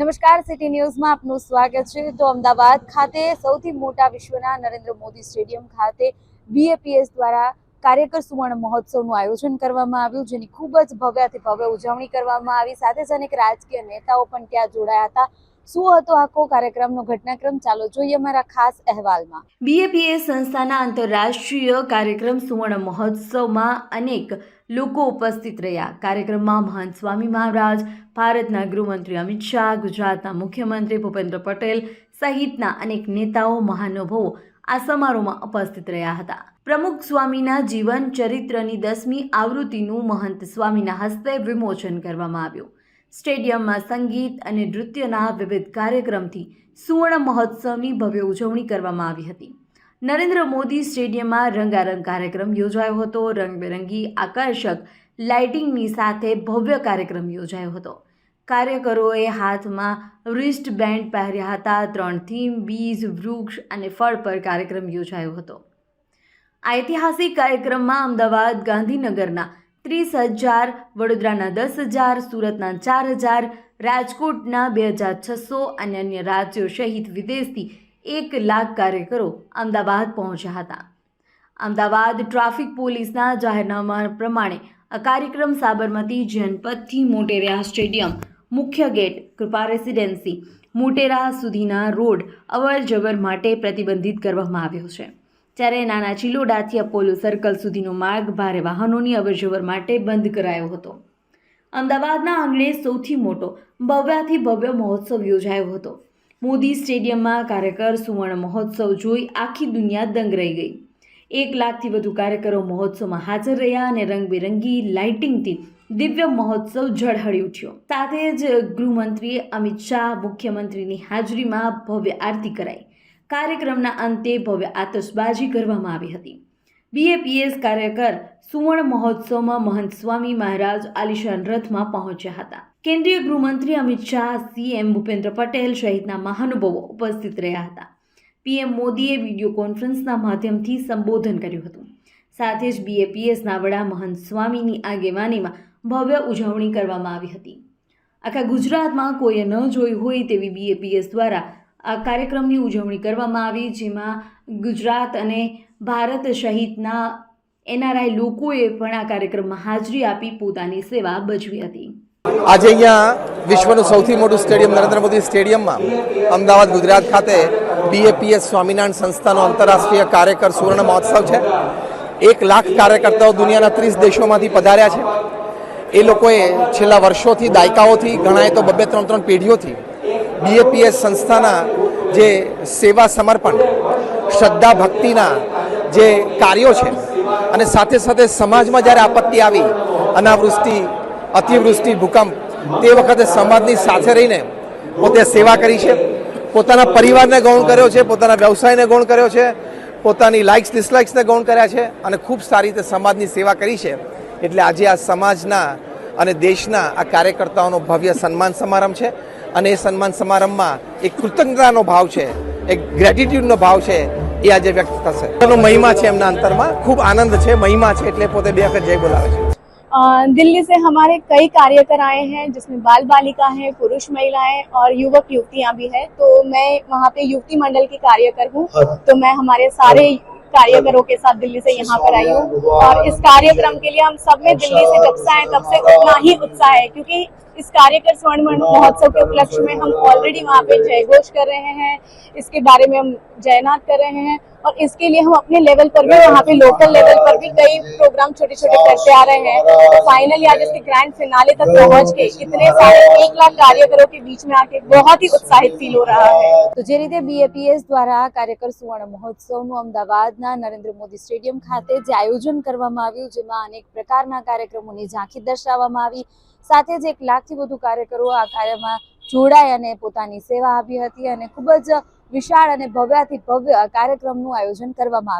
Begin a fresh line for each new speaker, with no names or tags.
નમસ્કાર સિટી ન્યૂઝમાં આપનું સ્વાગત છે. તો અમદાવાદ ખાતે સૌથી મોટા વિશ્વના નરેન્દ્ર મોદી સ્ટેડિયમ ખાતે બીએપીએસ દ્વારા કાર્યકર સુવર્ણ મહોત્સવનું આયોજન કરવામાં આવ્યું, જેની ખૂબ જ ભવ્યથી ભવ્ય ઉજવણી કરવામાં આવી. સાથે જ અનેક રાજકીય નેતાઓ પણ ત્યાં જોડાયા હતા. શું હતો આખો કાર્યક્રમનો ઘટનાક્રમ? ચાલો જોઈએ અમારા ખાસ અહેવાલમાં. બીએપીએસ સંસ્થાના આંતરરાષ્ટ્રીય કાર્યક્રમ સુવર્ણ મહોત્સવમાં અનેક લોકો ઉપસ્થિત રહ્યા. કાર્યક્રમમાં મહંત સ્વામી મહારાજ, ભારતના ગૃહમંત્રી અમિત શાહ, ગુજરાતના મુખ્યમંત્રી ભૂપેન્દ્ર પટેલ સહિતના અનેક નેતાઓ મહાનુભવો આ સમારોહમાં ઉપસ્થિત રહ્યા હતા. પ્રમુખ સ્વામીના જીવન ચરિત્રની દસમી આવૃત્તિનું મહંત સ્વામીના હસ્તે વિમોચન કરવામાં આવ્યું. સ્ટેડિયમમાં સંગીત અને નૃત્યના વિવિધ કાર્યક્રમથી સુવર્ણ મહોત્સવની ભવ્ય ઉજવણી કરવામાં આવી હતી. નરેન્દ્ર મોદી સ્ટેડિયમમાં રંગારંગ કાર્યક્રમ યોજાયો હતો. રંગબેરંગી આકર્ષક લાઇટિંગની સાથે ભવ્ય કાર્યક્રમ યોજાયો હતો. કાર્યકરોએ હાથમાં રિસ્ટ બેન્ડ પહેર્યા હતા. ત્રણ થીમ, બીજ, વૃક્ષ અને ફળ પર કાર્યક્રમ યોજાયો હતો. આ ઐતિહાસિક કાર્યક્રમમાં અમદાવાદ ગાંધીનગરના ત્રીસ હજાર, વડોદરાના દસ હજાર, સુરતના ચાર હજાર, રાજકોટના બે હજાર છસો અને અન્ય રાજ્યો સહિત વિદેશથી એક લાખ કાર્યકરો અમદાવાદ પહોંચ્યા હતા. અમદાવાદ ટ્રાફિક પોલીસના જાહેરનામા પ્રમાણે આ કાર્યક્રમ સાબરમતી જનપથથી મોટેરા સ્ટેડિયમ, મુખ્ય ગેટ, કૃપા રેસિડેન્સી, મોટેરા સુધીના રોડ અવર જવર માટે પ્રતિબંધિત કરવામાં આવ્યો છે. જ્યારે નાના ચિલોડાથી અપોલો સર્કલ સુધીનો માર્ગ ભારે વાહનોની અવરજવર માટે બંધ કરાયો હતો. અમદાવાદના આંગણે સૌથી મોટો ભવ્યાથી ભવ્ય મહોત્સવ યોજાયો હતો. મોદી સ્ટેડિયમમાં કાર્યકર સુવર્ણ મહોત્સવ જોઈ આખી દુનિયા દંગ રહી ગઈ. એક લાખથી વધુ કાર્યકરો મહોત્સવમાં હાજર રહ્યા અને રંગબેરંગી લાઇટિંગથી દિવ્ય મહોત્સવ ઝળહળી ઉઠ્યો. સાથે જ ગૃહમંત્રી અમિત શાહ, મુખ્યમંત્રીની હાજરીમાં ભવ્ય આરતી કરાઈ. કાર્યક્રમના અંતે ભવ્ય આતશબાજી કરવામાં આવી હતી. બીએપીએસ કાર્યકર સુવર્ણ મહોત્સવમાં મહંત સ્વામી મહારાજ આલિશાન રથમાં પહોંચ્યા હતા. કેન્દ્રીય ગૃહમંત્રી અમિત શાહ સીએમ ભૂપેન્દ્ર પટેલ સહિતના મહાનુભાવો ઉપસ્થિત રહ્યા હતા. પીએમ મોદીએ વીડિયો કોન્ફરન્સના માધ્યમથી સંબોધન કર્યું હતું. સાથે જ બીએપીએસના વડા મહંત સ્વામીની આગેવાનીમાં ભવ્ય ઉજવણી કરવામાં આવી હતી. આખા ગુજરાતમાં કોઈએ ન જોઈ હોય તેવી બીએપીએસ દ્વારા આ કાર્યક્રમની ઉજવણી કરવામાં આવી, જેમાં ગુજરાત અને ભારત સહિતના એનઆરઆઈ લોકોએ પણ આ કાર્યક્રમમાં હાજરી આપી, પોતાની સેવા ભજવી હતી.
આજે અહીંયા વિશ્વનું સૌથી મોટું સ્ટેડિયમ નરેન્દ્ર મોદી સ્ટેડિયમમાં અમદાવાદ, ગુજરાત ખાતે બીએપીએસ સ્વામિનારાયણ સંસ્થાનો આંતરરાષ્ટ્રીય કાર્યકર સુવર્ણ મહોત્સવ છે. એક લાખ કાર્યકર્તાઓ દુનિયાના ત્રીસ દેશોમાંથી પધાર્યા છે. એ લોકોએ છેલ્લા વર્ષોથી, દાયકાઓથી ઘણાએ તો બબે ત્રણ ત્રણ પેઢીઓથી બીએપીએસ સંસ્થાના જે સેવા સમર્પણ, શ્રદ્ધા ભક્તિના જે કાર્યો છે, અને સાથે સાથે સમાજમાં જ્યારે આપત્તિ આવી, અનાવૃષ્ટિ, અતિવૃષ્ટિ, ભૂકંપ, તે વખતે સમાજની સાથે રહીને પોતે સેવા કરી છે, પોતાના પરિવારને ગૌણ કર્યો છે, પોતાના વ્યવસાયને ગૌણ કર્યો છે, પોતાની લાઇક્સ ડિસલાઇક્સને ગૌણ કર્યા છે, અને ખૂબ સારી રીતે સમાજની સેવા કરી છે. એટલે આજે આ સમાજના અને દેશના આ કાર્યકર્તાઓનો ભવ્ય સન્માન સમારંભ છે અને એ સન્માન સમારંભમાં એક કૃતજ્ઞતાનો ભાવ છે એક ગ્રેટિટ્યુડનો ભાવ છે એ આજે વ્યક્ત થશે એનો મહિમા છે એમના અંતરમાં ખૂબ આનંદ છે મહિમા છે એટલે પોતે બે વખત જય બોલાવે છે
अ, दिल्ली से हमारे कई कार्यकर आए हैं जिसमें बाल बालिका हैं पुरुष महिलाएं और युवक युवतियां भी हैं तो मैं वहाँ पे युवती मंडल की कार्यकर हूँ तो मैं हमारे सारे कार्यकरों के साथ दिल्ली से यहाँ पर आई हूँ। और इस कार्यक्रम के लिए हम सब में दिल्ली से जब से आए, तब से उतना ही उत्साह है, क्योंकि इस कार्यकर स्वर्ण महोत्सव के उपलक्ष्य में हम ऑलरेडी वहाँ पे जय घोष कर रहे हैं। इसके बारे में हम जयनाथ कर रहे हैं। और इसके लिए हम अपने लेवल पर भी वहाँ पे लोकल लेवल पर भी कई प्रोग्राम छोटे छोटे करते आ रहे हैं तो फाइनली आज इसके ग्रैंड फिनाले तक पहुँच के इतने सारे एक लाख कार्यकरों के बीच में आके बहुत ही उत्साहित फील हो रहा है
તો જે રીતે બીએપીએસ દ્વારા કાર્યકર સુવર્ણ મહોત્સવનું અમદાવાદના નરેન્દ્ર મોદી સ્ટેડિયમ ખાતે જે આયોજન કરવામાં આવ્યું જેમાં અનેક પ્રકારના કાર્યક્રમોની ઝાંખી દર્શાવવામાં આવી સાથે જ એક લાખથી વધુ કાર્યકરો આ કાર્યમાં જોડાઈ અને પોતાની સેવા આપી હતી અને ખૂબ જ વિશાળ અને ભવ્યાથી ભવ્ય કાર્યક્રમનું આયોજન કરવામાં આવ્યું.